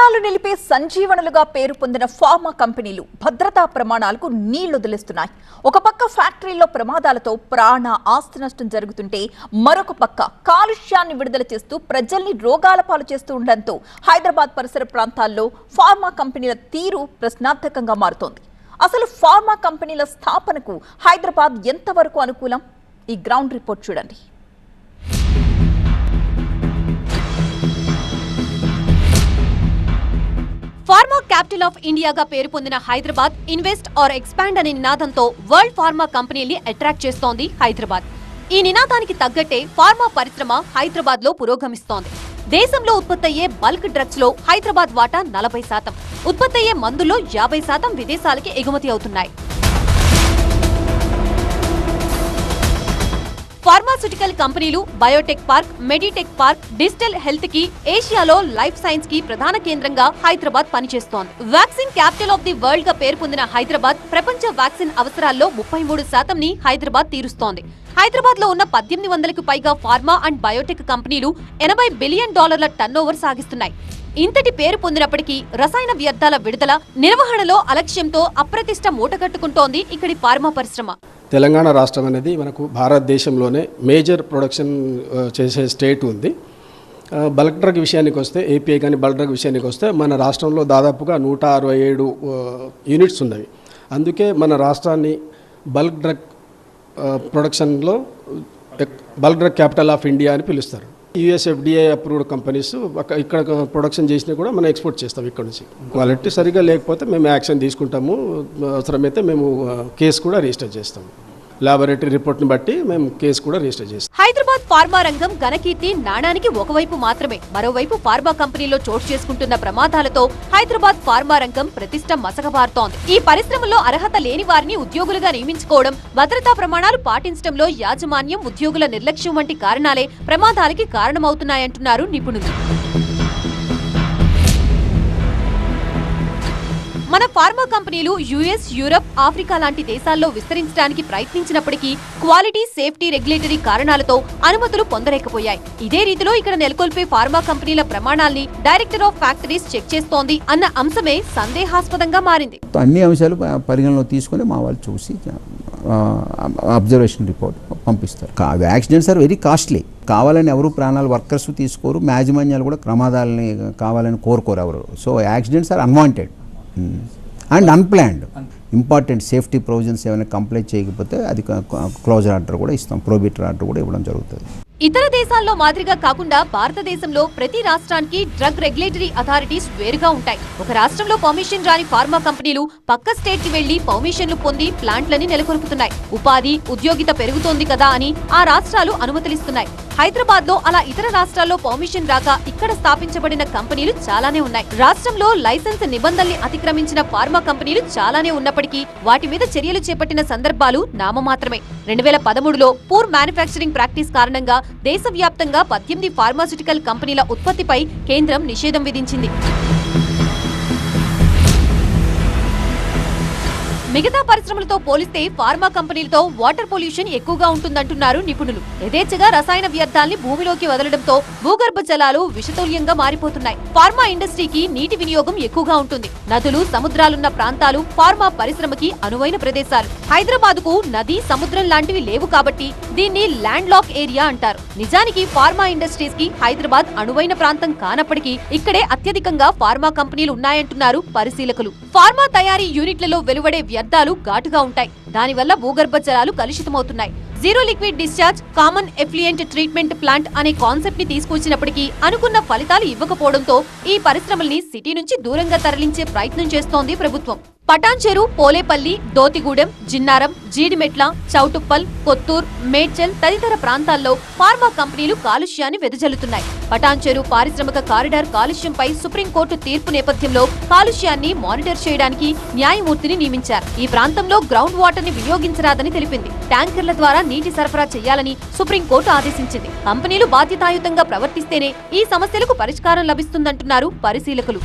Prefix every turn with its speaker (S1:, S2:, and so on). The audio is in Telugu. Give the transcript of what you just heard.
S1: ప్రాణాలు నిలిపే సంజీవనులుగా పేరు పొందిన ఫార్మా కంపెనీలు భద్రతా ప్రమాణాలకు నీళ్ళొదిలిస్తున్నాయి ఒక పక్క ఫ్యాక్టరీల్లో ప్రమాదాలతో ప్రాణ ఆస్తి నష్టం జరుగుతుంటే మరొక పక్క కాలుష్యాన్ని విడుదల చేస్తూ ప్రజల్ని రోగాల పాలు చేస్తూ ఉండడంతో హైదరాబాద్ పరిసర ప్రాంతాల్లో ఫార్మా కంపెనీల తీరు ప్రశ్నార్థకంగా మారుతోంది. అసలు ఫార్మా కంపెనీల స్థాపనకు హైదరాబాద్ ఎంతవరకు అనుకూలం? ఈ గ్రౌండ్ రిపోర్ట్ చూడండి.
S2: క్యాపిటల్ ఆఫ్ ఇండియాగా పేరు పొందిన హైదరాబాద్ ఇన్వెస్ట్ ఆర్ ఎక్స్పాండ్ అనే నినాదంతో వరల్డ్ ఫార్మా కంపెనీల్ని అట్రాక్ట్ చేస్తోంది హైదరాబాద్. ఈ నినాదానికి తగ్గట్టే ఫార్మా పరిశ్రమ హైదరాబాద్లో పురోగమిస్తోంది. దేశంలో ఉత్పత్తయ్యే బల్క్ డ్రగ్స్లో హైదరాబాద్ వాటా నలభై శాతం ఉత్పత్తయ్యే మందుల్లో యాభై శాతం విదేశాలకి ఎగుమతి అవుతున్నాయి. ఫార్మాస్యూటికల్ కంపెనీలు biotech park meditech park digital హెల్త్కి ఏషియాలో లైఫ్ సైన్స్కి ప్రధాన కేంద్రంగా హైదరాబాద్ పనిచేస్తోంది. వ్యాక్సిన్ క్యాపిటల్ ఆఫ్ ది వరల్డ్గా పేరు పొందిన హైదరాబాద్ ప్రపంచ వ్యాక్సిన్ అవసరాల్లో ముప్పై మూడు శాతం ని హైదరాబాద్ తీరుస్తోంది. హైదరాబాద్లో ఉన్న పద్దెనిమిది వందలకు పైగా ఫార్మా అండ్ బయోటెక్ కంపెనీలు ఎనభై బిలియన్ డాలర్ల టర్నోవర్ సాగిస్తున్నాయి. ఇంతటి పేరు పొందినప్పటికీ రసాయన వ్యర్థాల విడుదల నిర్వహణలో అలక్ష్యంతో అప్రతిష్ట మూటగట్టుకుంటోంది ఇక్కడి ఫార్మా పరిశ్రమ.
S3: తెలంగాణ రాష్ట్రం అనేది మనకు భారతదేశంలోనే మేజర్ ప్రొడక్షన్ చేసే స్టేట్ ఉంది. బల్క్ డ్రగ్ విషయానికి వస్తే ఏపీఐ కానీ బల్క్ డ్రగ్ విషయానికి వస్తే మన రాష్ట్రంలో దాదాపుగా నూట అరవై ఏడు యూనిట్స్ ఉన్నవి. అందుకే మన రాష్ట్రాన్ని బల్క్ డ్రగ్ ప్రొడక్షన్లో bulk drug capital of India అని పిలుస్తారు. యూఎస్ఎఫ్డిఏ అప్రూవ్డ్ కంపెనీస్ ఇక్కడ ప్రొడక్షన్ చేసినా కూడా మనం ఎక్స్పోర్ట్ చేస్తాం ఇక్కడ నుంచి. క్వాలిటీ సరిగా లేకపోతే మేము యాక్షన్ తీసుకుంటాము. అవసరమైతే మేము కేసు కూడా రిజిస్టర్ చేస్తాము లాబొరేటరీ రిపోర్ట్ని బట్టి మేము కేసు కూడా రిజిస్టర్ చేస్తాం.
S2: హైదరాబాద్ ఫార్మా రంగం ఘనకీర్తి నాణానికి ఒకవైపు మాత్రమే మరోవైపు ఫార్మా కంపెనీలో చోటు చేసుకుంటున్న ప్రమాదాలతో హైదరాబాద్ ఫార్మా రంగం ప్రతిష్ట మసకబారుతోంది. ఈ పరిశ్రమలో అర్హత లేని వారిని ఉద్యోగులుగా నియమించుకోవడం భద్రతా ప్రమాణాలు పాటించడంలో యాజమాన్యం ఉద్యోగుల నిర్లక్ష్యం వంటి కారణాలే ప్రమాదాలకి కారణమవుతున్నాయంటున్నారు నిపుణులు. మన ఫార్మా కంపెనీలు యుఎస్ యూరప్ ఆఫ్రికా లాంటి దేశాల్లో విస్తరించడానికి ప్రయత్నించినప్పటికీ క్వాలిటీ సేఫ్టీ రెగ్యులేటరీ కారణాలతో అనుమతులు పొందలేకపోయాయి. ఇదే రీతిలో ఇక్కడ నెలకొల్పే ఫార్మా కంపెనీల ప్రమాణాల్ని డైరెక్టర్ ఆఫ్ ఫ్యాక్టరీస్ చెక్ చేస్తోంది అన్న అంశమే సందేహాస్పదంగా మారింది.
S4: అన్ని అంశాలు పరిగణలో తీసుకొని మా వాళ్ళు చూసి అబ్జర్వేషన్ రిపోర్ట్ పంపిస్తారు. Accidents are very costly. కావాలని ఎవరు ప్రాణాలు వర్కర్స్ తీసుకోరు యాజమాన్యాలు కూడా ప్రమాదాలని కావాలని కోరుకోరు ఎవరు. So accidents are unwanted. And unplanned important safety provisions ఏమైనా కంప్లైంట్ చేయకపోతే అది క్లోజర్ ఆర్డర్ కూడా ఇస్తాం. ప్రోబిటర్ ఆర్డర్ కూడా ఇవ్వడం జరుగుతుంది.
S2: ఇతర దేశాల్లో మాదిరిగా కాకుండా భారతదేశంలో ప్రతి రాష్ట్రానికి డ్రగ్ రెగ్యులేటరీ అథారిటీస్ వేరుగా ఉంటాయి. ఒక రాష్ట్రంలో పర్మిషన్ రాని ఫార్మా కంపెనీలు పక్క స్టేట్కి వెళ్ళి పర్మిషన్లు పొంది ప్లాంట్లని నెలకొల్పుతున్నాయి. ఉపాధి ఉద్యోగిత పెరుగుతోంది కదా అని ఆ రాష్ట్రాలు అనుమతులిస్తున్నాయి. హైదరాబాద్లో అలా ఇతర రాష్ట్రాల్లో పర్మిషన్ రాక ఇక్కడ స్థాపించబడిన కంపెనీలు చాలానే ఉన్నాయి. రాష్ట్రంలో లైసెన్స్ నిబంధనల్ని అతిక్రమించిన ఫార్మా కంపెనీలు చాలానే ఉన్నప్పటికీ వాటి మీద చర్యలు చేపట్టిన సందర్భాలు నామమాత్రమే. రెండు వేల పదమూడులో పూర్ మ్యానుఫ్యాక్చరింగ్ ప్రాక్టీస్ కారణంగా దేశవ్యాప్తంగా పద్దెనిమిది ఫార్మాస్యూటికల్ కంపెనీల ఉత్పత్తిపై కేంద్రం నిషేధం విధించింది. మిగతా పరిశ్రమలతో పోలిస్తే ఫార్మా కంపెనీలతో వాటర్ పొల్యూషన్ ఎక్కువగా ఉంటుందంటున్నారు నిపుణులు. యథేచ్ఛగా రసాయన వ్యర్థాల్ని భూమిలోకి వదలడంతో భూగర్భ జలాలు విషతుల్యంగా మారిపోతున్నాయి. ఫార్మా ఇండస్ట్రీకి నీటి వినియోగం ఎక్కువగా ఉంటుంది. నదులు సముద్రాలున్న ప్రాంతాలు ఫార్మా పరిశ్రమకి అనువైన ప్రదేశాలు. హైదరాబాద్కు నది సముద్రం లాంటివి లేవు కాబట్టి దీన్ని ల్యాండ్ లాక్ ఏరియా అంటారు. నిజానికి ఫార్మా ఇండస్ట్రీస్కి హైదరాబాద్ అనువైన ప్రాంతం కానప్పటికీ ఇక్కడే అత్యధికంగా ఫార్మా కంపెనీలు ఉన్నాయంటున్నారు పరిశీలకులు. ఫార్మా తయారీ యూనిట్లలో వెలువడే వ్యర్థాలు ఘాటుగా ఉంటాయి. దానివల్ల భూగర్భ జలాలు కలుషితమవుతున్నాయి. Zero liquid discharge common effluent treatment plant అనే కాన్సెప్ట్ని తీసుకొచ్చినప్పటికీ అనుకున్న ఫలితాలు ఇవ్వకపోవడంతో ఈ పరిశ్రమల్ని సిటీ నుంచి దూరంగా తరలించే ప్రయత్నం చేస్తోంది ప్రభుత్వం. పటాన్చెరు పోలేపల్లి దోతిగూడెం జిన్నారం జీడిమెట్ల చౌటుప్పల్ కొత్తూర్ మేడ్చల్ తదితర ప్రాంతాల్లో ఫార్మా కంపెనీలు కాలుష్యాన్ని వెదజల్లుతున్నాయి. పటాన్చెరు పారిశ్రామిక కారిడార్ కాలుష్యంపై సుప్రీంకోర్టు తీర్పు నేపథ్యంలో కాలుష్యాన్ని మానిటర్ చేయడానికి న్యాయమూర్తిని నియమించారు. ఈ ప్రాంతంలో గ్రౌండ్ వాటర్ని వినియోగించరాదని తెలిపింది. ట్యాంకర్ల ద్వారా నీటి సరఫరా చేయాలని సుప్రీంకోర్టు ఆదేశించింది. కంపెనీలు బాధ్యతాయుతంగా ప్రవర్తిస్తేనే ఈ సమస్యలకు పరిష్కారం లభిస్తుందంటున్నారు పరిశీలకులు.